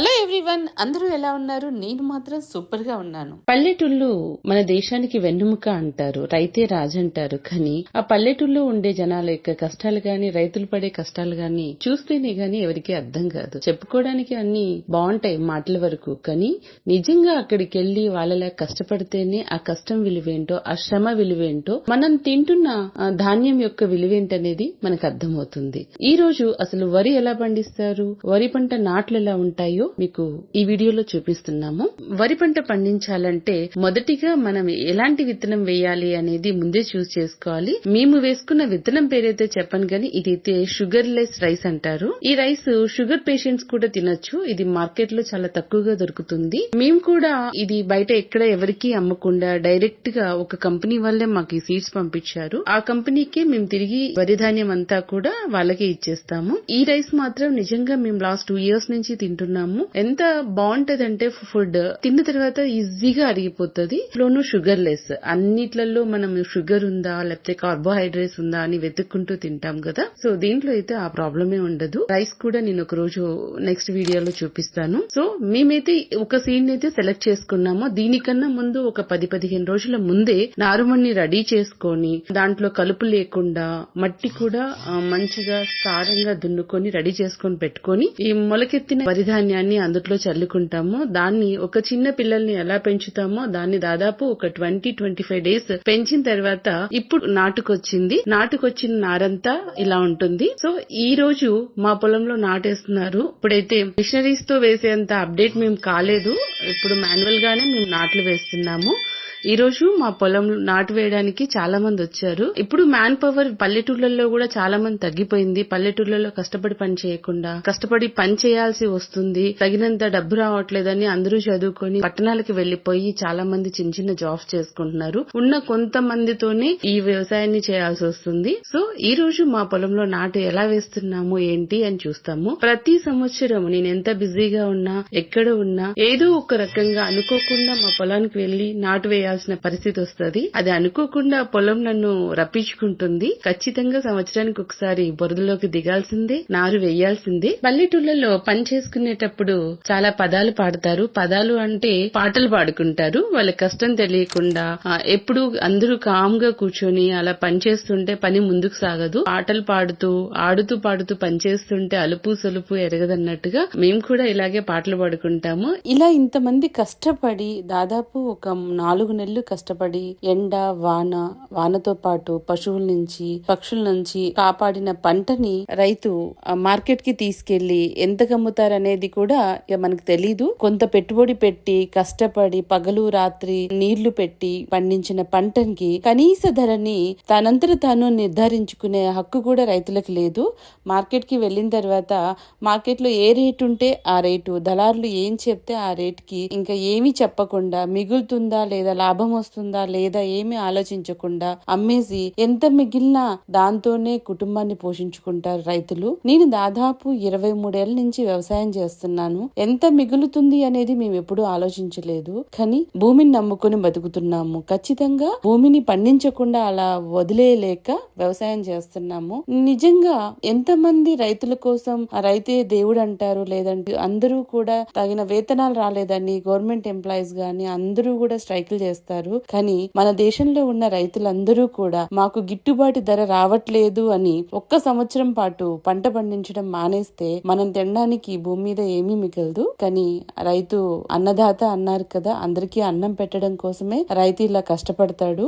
Hello everyone అందరూ ఎలా ఉన్నారు? నేను మాత్రం సూపర్గా ఉన్నాను. పల్లెటూళ్ళు మన దేశానికి వెన్నుముక అంటారు రైతే రాజు అంటారు. కానీ ఆ పల్లెటూళ్ళు ఉండే జనాల యొక్క కష్టాలు గాని రైతులు పడే కష్టాలు గాని చూస్తేనే గాని ఎవరికి అర్థం కాదు. చెప్పుకోవడానికి అన్ని బాగుంటాయి మాటల వరకు. కానీ నిజంగా అక్కడికి వెళ్ళి వాళ్ళలా కష్టపడితేనే ఆ కష్టం విలువేంటో ఆ శ్రమ విలువేంటో మనం తింటున్న ధాన్యం యొక్క విలువేంటనేది మనకు అర్థమవుతుంది. ఈ రోజు అసలు వరి ఎలా పండిస్తారు? వరి పంట నాట్లు ఎలా ఉంటాయో మీకు ఈ వీడియోలో చూపిస్తున్నాము. వరి పంట పండించాలంటే మొదటిగా మనం ఎలాంటి విత్తనం వేయాలి అనేది ముందే చూస్ చేసుకోవాలి. మేము వేసుకున్న విత్తనం పేరైతే చెప్పను గాని ఇది అయితే షుగర్ లెస్ రైస్ అంటారు. ఈ రైస్ షుగర్ పేషెంట్స్ కూడా తినొచ్చు. ఇది మార్కెట్లో చాలా తక్కువగా దొరుకుతుంది. మేము కూడా ఇది బయట ఎక్కడ ఎవరికి అమ్మకుండా డైరెక్ట్గా ఒక కంపెనీ వాళ్ళే మాకు ఈ సీడ్స్ పంపించారు. ఆ కంపెనీకే మేము తిరిగి వరి ధాన్యం అంతా కూడా వాళ్ళకే ఇచ్చేస్తాము. ఈ రైస్ మాత్రం నిజంగా మేము లాస్ట్ టూ ఇయర్స్ నుంచి తింటున్నాము. ఎంత బాగుంటదంటే ఫుడ్. తిన్న తర్వాత ఈజీగా అరిగిపోతుంది. లోను షుగర్ లెస్. అన్నిట్లలో మనం షుగర్ ఉందా లేకపోతే కార్బోహైడ్రేట్స్ ఉందా అని వెతుక్కుంటూ తింటాం కదా. సో దీంట్లో అయితే ఆ ప్రాబ్లమే ఉండదు. రైస్ కూడా నేను ఒక రోజు నెక్స్ట్ వీడియోలో చూపిస్తాను. సో మేమైతే ఒక సీడ్ అయితే సెలెక్ట్ చేసుకున్నాము. దీనికన్నా ముందు ఒక పది పదిహేను రోజుల ముందే నారుమణ్ణి రెడీ చేసుకొని దాంట్లో కలుపు లేకుండా మట్టి కూడా మంచిగా సారంగా దున్నుకొని రెడీ చేసుకొని పెట్టుకొని ఈ మొలకెత్తిన వరి ధాన్యాన్ని అందుట్లో చల్లుకుంటాము దాన్ని ఒక చిన్న పిల్లల్ని ఎలా పెంచుతామో దాన్ని దాదాపు ఒక ట్వంటీ ట్వంటీ ఫైవ్ డేస్ పెంచిన తర్వాత ఇప్పుడు నాటుకొచ్చింది. నాటుకొచ్చిన నారంతా ఇలా ఉంటుంది. సో ఈ రోజు మా పొలంలో నాటేస్తున్నారు. ఇప్పుడైతే మిషనరీస్తో వేసేంత అప్డేట్ మేము కాలేదు. ఇప్పుడు మాన్యువల్ గానే మేము నాట్లు వేస్తున్నాము. ఈ రోజు మా పొలం నాటు వేయడానికి చాలా మంది వచ్చారు. ఇప్పుడు మ్యాన్ పవర్ పల్లెటూర్లలో కూడా చాలా మంది తగ్గిపోయింది. పల్లెటూర్లలో కష్టపడి పని చేయకుండా కష్టపడి పని చేయాల్సి వస్తుంది. తగినంత డబ్బు రావట్లేదని అందరూ చదువుకొని పట్టణాలకు వెళ్ళిపోయి చాలా మంది చిన్న చిన్న జాబ్స్ చేసుకుంటున్నారు. ఉన్న కొంతమందితోనే ఈ వ్యవసాయాన్ని చేయాల్సి వస్తుంది. సో ఈ రోజు మా పొలంలో నాటు ఎలా వేస్తున్నాము ఏంటి అని చూస్తాము. ప్రతి సంవత్సరం నేను ఎంత బిజీగా ఉన్నా ఎక్కడ ఉన్నా ఏదో ఒక రకంగా అనుకోకుండా మా పొలానికి వెళ్ళి నాటు వేయాలి. చేయాల్సిన పరిస్థితి వస్తుంది. అది అనుకోకుండా పొలం నన్ను రప్పించుకుంటుంది. ఖచ్చితంగా సంవత్సరానికి ఒకసారి బురదలోకి దిగాల్సిందే నారు వేయాల్సిందే. పల్లెటూళ్ళలో పని చేసుకునేటప్పుడు చాలా పదాలు పాడతారు. పదాలు అంటే పాటలు పాడుకుంటారు. వాళ్ళ కష్టం తెలియకుండా ఎప్పుడు అందరూ కామ్గా కూర్చొని అలా పని చేస్తుంటే పని ముందుకు సాగదు. పాటలు పాడుతూ ఆడుతూ పాడుతూ పని చేస్తుంటే అలుపు సొలుపు ఎరగదన్నట్టుగా మేము కూడా ఇలాగే పాటలు పాడుకుంటాము. ఇలా ఇంతమంది కష్టపడి దాదాపు ఒక నాలుగు నెల్లు కష్టపడి ఎండ వాన వానతో పాటు పశువుల నుంచి పక్షుల నుంచి కాపాడిన పంటని రైతు మార్కెట్కి తీసుకెళ్ళి ఎంత కమ్ముతారనేది కూడా ఇక మనకు తెలీదు. కొంత పెట్టుబడి పెట్టి కష్టపడి పగలు రాత్రి నీళ్ళు పెట్టి పండించిన పంటకి కనీస ధరని తనంతట తాను నిర్ధారించుకునే హక్కు కూడా రైతులకు లేదు. మార్కెట్కి వెళ్ళిన తర్వాత మార్కెట్లో ఏ రేటు ఉంటే ఆ రేటు దళారులు ఏం చెప్తే ఆ రేటుకి ఇంకా ఏమీ చెప్పకుండా మిగులుతుందా లేదా లాభం వస్తుందా లేదా ఏమీ ఆలోచించకుండా అమ్మేసి ఎంత మిగిలినా దాంతోనే కుటుంబాన్ని పోషించుకుంటారు రైతులు. నేను దాదాపు ఇరవై మూడేళ్ళ నుంచి వ్యవసాయం చేస్తున్నాను. ఎంత మిగులుతుంది అనేది మేము ఎప్పుడూ ఆలోచించలేదు. కానీ భూమిని నమ్ముకొని బతుకుతున్నాము. ఖచ్చితంగా భూమిని పండించకుండా అలా వదిలేయలేక వ్యవసాయం చేస్తున్నాము. నిజంగా ఎంతమంది రైతుల కోసం ఆ రైతే దేవుడు అంటారు లేదంటే అందరూ కూడా తగిన వేతనాలు రాలేదని గవర్నమెంట్ ఎంప్లాయీస్ గాని అందరూ కూడా స్ట్రైకులు చేస్తారు కానీ మన దేశంలో ఉన్న రైతులందరూ కూడా మాకు గిట్టుబాటు ధర రావట్లేదు అని ఒక్క సంవత్సరం పాటు పంట పండించడం మానేస్తే మనం తినడానికి భూమి మీద ఏమీ మిగలదు. కానీ రైతు అన్నదాత అన్నారు కదా అందరికీ అన్నం పెట్టడం కోసమే రైతు ఇలా కష్టపడతాడు.